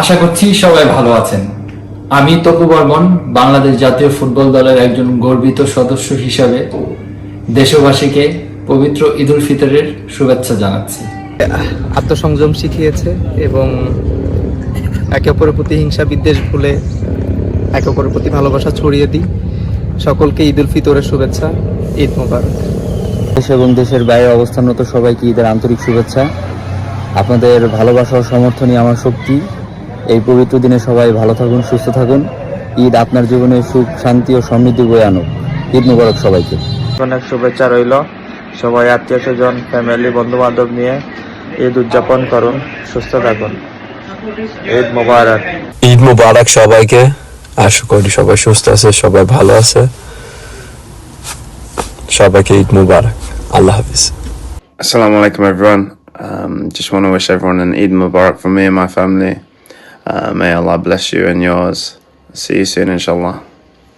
আশা করছি সবাই ভালো আছেন। আমি তপু বর্মন বাংলাদেশ জাতীয় ফুটবল দলের একজন গর্বিত সদস্য হিসাবে দেশবাসীকে পবিত্র ঈদুল ফিতরের শুভেচ্ছা জানাচ্ছি। আত্মসংযম শিখিয়েছে এবং একে অপরের প্রতি হিংসা বিদ্বেষ ভুলে একে অপরের প্রতি ভালোবাসা ছড়িয়ে দিই। সকলকে ঈদ উল ফিতরের শুভেচ্ছা ঈদ মোবারক। দেশ এবং দেশের বাইরে অবস্থানরত সবাইকে ঈদের আন্তরিক শুভেচ্ছা। আপনাদের ভালোবাসা ও সমর্থনই আমার শক্তি। এই পবিত্র দিনে সবাই ভালো থাকুন সুস্থ থাকুন। ঈদ আপনার জীবনে সুখ শান্তি ও সমৃদ্ধি বয়ে আনুক। ঈদ মুবারক সবাইকে। অনেক শুভেচ্ছা রইল। সবাই আত্মীয় স্বজন ফ্যামিলি বন্ধু বান্ধব নিয়ে ঈদ উদযাপন করুন সুস্থ থাকুন। ঈদ মোবারক। ঈদ মুবারক সবাইকে। আশা করি সবাই সুস্থ আছে সবাই ভালো আছে। সবাইকে ঈদ মুবারক। আল্লাহ হাফিজ। আসসালামু আলাইকুম everyone. Um, just want to wish everyone an Eid Mubarak from me and my family. Uh, may Allah bless you and yours. See you soon, inshallah.